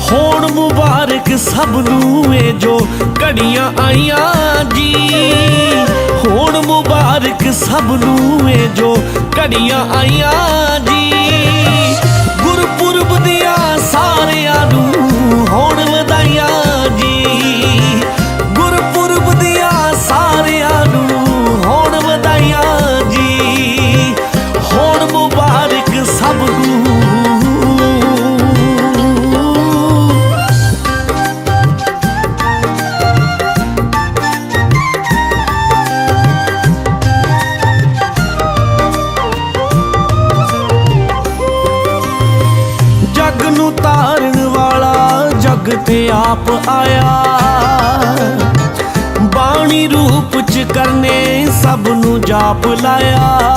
ਹੋਣ ਮੁਬਾਰਕ ਸਭ ਨੂੰ ਏ ਜੋ ਘੜੀਆਂ ਆਈਆਂ ਜੀ। ਹੋਣ ਮੁਬਾਰਕ ਸਭ ਨੂੰ ਏ ਜੋ ਘੜੀਆਂ ਆਈਆਂ ਤਾਰਨ ਵਾਲਾ ਜਗ ਤੇ ਆਪ ਆਇਆ। ਬਾਣੀ ਰੂਪ ਚ ਕਰਨੇ ਸਭ ਨੂੰ ਜਾਪ ਲਾਇਆ।